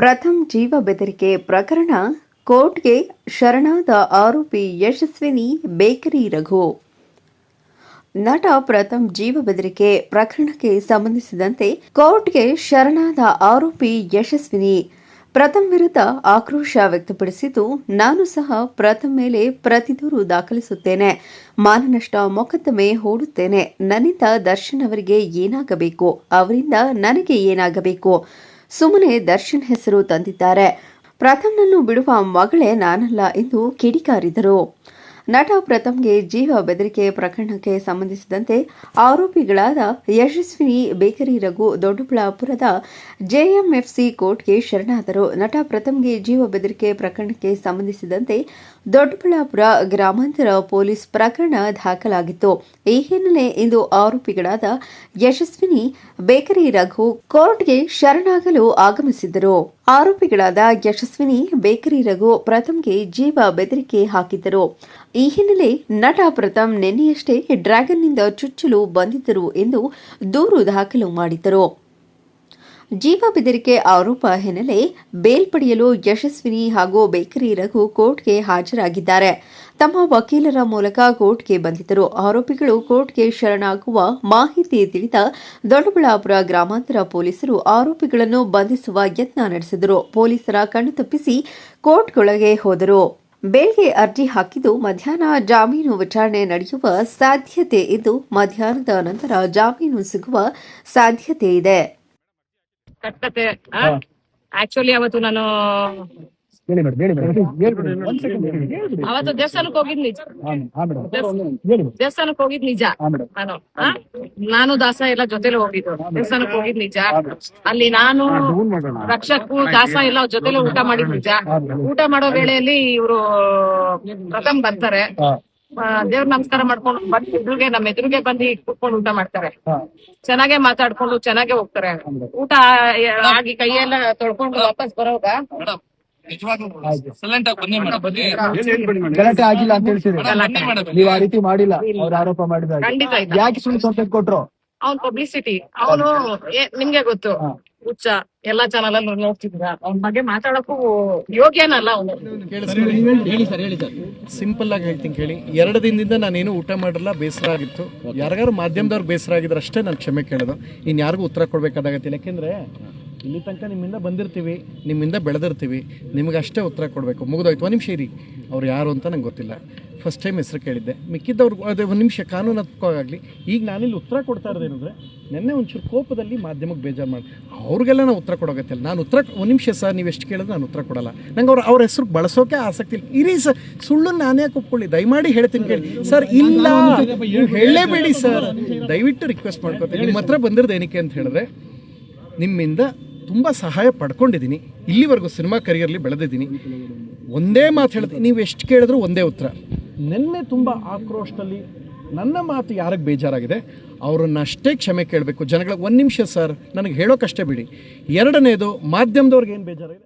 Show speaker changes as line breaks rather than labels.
ಪ್ರಥಮ್ ಜೀವ ಬೆದರಿಕೆ ಪ್ರಕರಣ ಕೋರ್ಟ್ಗೆ ಶರಣಾದ ಆರೋಪಿ ಯಶಸ್ವಿನಿ ಬೇಕರಿ ರಘು. ನಟ ಪ್ರಥಮ್ ಜೀವ ಬೆದರಿಕೆ ಪ್ರಕರಣಕ್ಕೆ ಸಂಬಂಧಿಸಿದಂತೆ ಕೋರ್ಟ್ಗೆ ಶರಣಾದ ಆರೋಪಿ ಯಶಸ್ವಿನಿ ಪ್ರಥಮ್ ವಿರುದ್ಧ ಆಕ್ರೋಶ ವ್ಯಕ್ತಪಡಿಸಿದ್ದು, ನಾನು ಸಹ ಪ್ರಥಮ್ ಮೇಲೆ ಪ್ರತಿದೂರು ದಾಖಲಿಸುತ್ತೇನೆ. ಮಾನನಷ್ಟ ಮೊಕದ್ದಮೆ ಹೂಡುತ್ತೇನೆ. ನನ್ನಿಂದ ದರ್ಶನ್ ಅವರಿಗೆ ಏನಾಗಬೇಕು? ಅವರಿಂದ ನನಗೆ ಏನಾಗಬೇಕು? ಸುಮ್ಮನೆ ದರ್ಶನ್ ಹೆಸರು ತಂದಿದ್ದಾರೆ. ಪ್ರಥಮ್ನನ್ನು ಬಿಡುವ ಮಗಳೇ ನಾನಲ್ಲ ಎಂದು ಕಿಡಿಕಾರಿದರು. ನಟ ಪ್ರಥಮ್ಗೆ ಜೀವ ಬೆದರಿಕೆ ಪ್ರಕರಣಕ್ಕೆ ಸಂಬಂಧಿಸಿದಂತೆ ಆರೋಪಿಗಳಾದ ಯಶಸ್ವಿನಿ ಬೇಕರಿ ರಘು ದೊಡ್ಡಬಳ್ಳಾಪುರದ ಜೆಎಂಎಫ್ಸಿ ಕೋರ್ಟ್ಗೆ ಶರಣಾದರು. ನಟ ಪ್ರಥಮ್ಗೆ ಜೀವ ಬೆದರಿಕೆ ಪ್ರಕರಣಕ್ಕೆ ಸಂಬಂಧಿಸಿದಂತೆ ದೊಡ್ಡಬಳ್ಳಾಪುರ ಗ್ರಾಮಾಂತರ ಪೊಲೀಸ್ ಪ್ರಕರಣ ದಾಖಲಾಗಿತ್ತು. ಈ ಹಿನ್ನೆಲೆ ಇಂದು ಆರೋಪಿಗಳಾದ ಯಶಸ್ವಿನಿ ಬೇಕರಿ ರಘು ಕೋರ್ಟ್ಗೆ ಶರಣಾಗಲು ಆಗಮಿಸಿದ್ದರು. ಆರೋಪಿಗಳಾದ ಯಶಸ್ವಿನಿ, ಬೇಕರಿ ರಘು, ಪ್ರಥಮ್ಗೆ ಜೀವ ಬೆದರಿಕೆ ಹಾಕಿದ್ದರು. ಈ ಹಿನ್ನೆಲೆ ನಟ ಪ್ರಥಮ್ ನಿನ್ನೆಯಷ್ಟೇ ಡ್ರ್ಯಾಗನ್ನಿಂದ ಚುಚ್ಚಲು ಬಂದಿದ್ದರು ಎಂದು ದೂರು ದಾಖಲು ಮಾಡಿದ್ದರು. ಜೀವ ಬೆದರಿಕೆ ಆರೋಪ ಹಿನ್ನೆಲೆ ಬೇಲ್ ಪಡೆಯಲು ಯಶಸ್ವಿನಿ ಹಾಗೂ ಬೇಕರಿ ರಘು ಕೋರ್ಟ್ಗೆ ಹಾಜರಾಗಿದ್ದಾರೆ. ತಮ್ಮ ವಕೀಲರ ಮೂಲಕ ಕೋರ್ಟ್ಗೆ ಬಂದಿದ್ದರು ಆರೋಪಿಗಳು ಕೋರ್ಟ್ಗೆ ಶರಣಾಗುವ ಮಾಹಿತಿ ತಿಳಿದ ದೊಡ್ಡಬಳ್ಳಾಪುರ ಗ್ರಾಮಾಂತರ ಪೊಲೀಸರು ಆರೋಪಿಗಳನ್ನು ಬಂಧಿಸುವ ಯತ್ನ ನಡೆಸಿದರು. ಪೊಲೀಸರ ಕಣ್ಣು ತಪ್ಪಿಸಿ ಕೋರ್ಟ್ಗೊಳಗೆ ಹೋದರು. ಬೇಲ್ಗೆ ಅರ್ಜಿ ಹಾಕಿದ್ದು ಮಧ್ಯಾಹ್ನ ಜಾಮೀನು ವಿಚಾರಣೆ ನಡೆಯುವ ಸಾಧ್ಯತೆ ಇದ್ದು ಮಧ್ಯಾಹ್ನದ ನಂತರ ಜಾಮೀನು ಸಿಗುವ ಸಾಧ್ಯತೆ ಇದೆ.
ಕಟ್ಟತೆ ಆಕ್ಚುಲಿ ಅವತ್ತು ನಾನು
ಹೇಳಿ ಮೇಡಮ್ ಹೇಳಿ ಮೇಡಮ್. ಹೇಳಿ ಒಂದ್ ಸೆಕೆಂಡ್
ಅವತ್ತು ದೇವಸ್ಥಾನಕ್ಕೆ ಹೋಗಿದ್ ನಿಜ.
ಹಾ ಮೇಡಮ್. ಹೇಳಿ
ದೇವಸ್ಥಾನಕ್ಕೆ ಹೋಗಿದ್ ನಿಜ. ನಾನು? ನಾನು ದಾಸ ಎಲ್ಲ ಜೊತೆಲೆ ಹೋಗಿದ್ದು. ದೇವಸ್ಥಾನಕ್ಕೆ ಹೋಗಿದ್ ನಿಜ. ಅಲ್ಲಿ ನಾನು ರಕ್ಷಕು ದಾಸ ಎಲ್ಲ ಜೊತೆಲೆ ಊಟ ಮಾಡಿದ್ ನಿಜ. ಊಟ ಮಾಡೋ ವೇಳೆಯಲ್ಲಿ ಇವರು ಪ್ರಥಮ್ ಬರ್ತಾರೆ. ದೇವ್ರ ನಮಸ್ಕಾರ ಮಾಡ್ಕೊಂಡು ಬಂದು ಎದುರುಗೆ ನಮ್ಮ ಎದುರುಗೆ ಬಂದು ಕೂತ್ಕೊಂಡು ಊಟ ಮಾಡ್ತಾರೆ. ಚೆನ್ನಾಗೆ ಮಾತಾಡ್ಕೊಂಡು ಚೆನ್ನಾಗೆ ಹೋಗ್ತಾರೆ. ಊಟ ಆಗಿ ಕೈಯೆಲ್ಲ ತೊಳ್ಕೊಂಡು ವಾಪಸ್ ಬರೋವಾಗ
ಬನ್ನಿ
ಗಲಾಟೆ ಆಗಿಲ್ಲ ಅಂತ ನೀವು ಆ ರೀತಿ ಮಾಡಿಲ್ಲ. ಅವ್ರ ಆರೋಪ ಮಾಡಿದಾಗ
ಖಂಡಿತ ಇಲ್ಲ
ಯಾಕೆ ಸುಳ್ಳು ಕಂಪ್ಲೇಂಟ್ ಕೊಟ್ರು?
ಅವ್ನ್ ಪಬ್ಲಿಸಿಟಿ ಅವನು ನಿಮ್ಗೆ ಗೊತ್ತು. ಹುಚ್ಚ ಎಲ್ಲಾ ಚಾನಲ್ ಅಲ್ಲಿ ನೋಡ್ತಿದ್ರ ಅವ್ನ ಬಗ್ಗೆ ಮಾತಾಡಕ್ಕೂ ಯೋಗ್ಯನಲ್ಲ ಅವನು.
ಹೇಳಿ ಸರ್ ಹೇಳಿ ಸರ್. ಸಿಂಪಲ್ ಆಗಿ ಹೇಳ್ತೀನಿ ಕೇಳಿ. ಎರಡು ದಿನದಿಂದ ನಾನೇನು ಊಟ ಮಾಡಿರಲ್ಲ ಬೇಸರ ಆಗಿತ್ತು. ಯಾರಿಗಾರು ಮಾಧ್ಯಮದವ್ರು ಬೇಸರ ಆಗಿದ್ರೆ ಅಷ್ಟೇ ನಾನು ಕ್ಷಮೆ ಕೇಳೋದು. ಇನ್ನು ಯಾರಿಗೂ ಉತ್ತರ ಕೊಡಬೇಕಾದಾಗತ್ತಿಲ್ಲ ಯಾಕೆಂದರೆ ಇಲ್ಲಿ ತನಕ ನಿಮ್ಮಿಂದ ಬಂದಿರ್ತೀವಿ ನಿಮ್ಮಿಂದ ಬೆಳೆದಿರ್ತೀವಿ. ನಿಮಗೆ ಅಷ್ಟೇ ಉತ್ತರ ಕೊಡಬೇಕು. ಮುಗಿದೋಯ್ತು. ಒಂದು ನಿಮಿಷ ಇರಿ. ಅವ್ರು ಯಾರು ಅಂತ ನಂಗೆ ಗೊತ್ತಿಲ್ಲ. ಫಸ್ಟ್ ಟೈಮ್ ಹೆಸರು ಕೇಳಿದ್ದೆ. ಮಿಕ್ಕಿದ್ದವ್ರು ಅದೇ ಒಂದು ನಿಮಿಷ ಕಾನೂನಾತ್ಮಕವಾಗಲಿ ಈಗ ನಾನಿಲ್ಲಿ ಉತ್ತರ ಕೊಡ್ತಾ ಇರೋದೇನೆಂದರೆ ನೆನ್ನೆ ಒಂಚೂರು ಕೋಪದಲ್ಲಿ ಮಾಧ್ಯಮಕ್ಕೆ ಬೇಜಾರು ಮಾಡಿ, ಅವ್ರಿಗೆಲ್ಲ ನಾನು ಉತ್ತರ ಕೊಡೋಗತ್ತಿಲ್ಲ ನಾನು ಉತ್ತರ, ಒಂದು ನಿಮಿಷ ಸರ್, ನೀವು ಎಷ್ಟು ಕೇಳಿದ್ರೆ ನಾನು ಉತ್ತರ ಕೊಡಲ್ಲ. ನಂಗೆ ಅವ್ರು, ಅವ್ರ ಹೆಸರು ಬಳಸೋಕೆ ಆಸಕ್ತಿ ಇಲ್ಲ. ಇರಿ ಸರ್ ಸುಳ್ಳು ನಾನೇ ಒಪ್ಕೊಳ್ಳಿ ದಯಮಾಡಿ ಹೇಳ್ತೀನಿ ಕೇಳಿ. ಸರ್, ಇಲ್ಲ. ಹೇಳಲೇಬೇಡಿ ಸರ್. ದಯವಿಟ್ಟು ರಿಕ್ವೆಸ್ಟ್ ಮಾಡ್ಕೊತೀನಿ. ನಿಮ್ಮ ಹತ್ರ ಬಂದಿರೋದು ಏನಕ್ಕೆ ಅಂತ ಹೇಳಿದ್ರೆ, ನಿಮ್ಮಿಂದ ತುಂಬ ಸಹಾಯ ಪಡ್ಕೊಂಡಿದ್ದೀನಿ ಇಲ್ಲಿವರೆಗೂ ಸಿನಿಮಾ ಕರಿಯರ್ಲಿ ಬೆಳೆದಿದ್ದೀನಿ. ಒಂದೇ ಮಾತು ಹೇಳ್ತೀನಿ. ನೀವು ಎಷ್ಟು ಕೇಳಿದ್ರು ಒಂದೇ ಉತ್ತರ. ನಿನ್ನೆ ತುಂಬ ಆಕ್ರೋಶದಲ್ಲಿ ನನ್ನ ಮಾತು ಯಾರಿಗೆ ಬೇಜಾರಾಗಿದೆ? ಅವ್ರನ್ನ ಅಷ್ಟೇ ಕ್ಷಮೆ ಕೇಳಬೇಕು. ಜನಗಳಿಗೆ ಒಂದು ನಿಮಿಷ ಸರ್, ನನಗೆ ಹೇಳೋಕ್ಕಷ್ಟೇ ಬಿಡಿ. ಎರಡನೇದು, ಮಾಧ್ಯಮದವ್ರಿಗೆ ಏನು ಬೇಜಾರಾಗಿದೆ?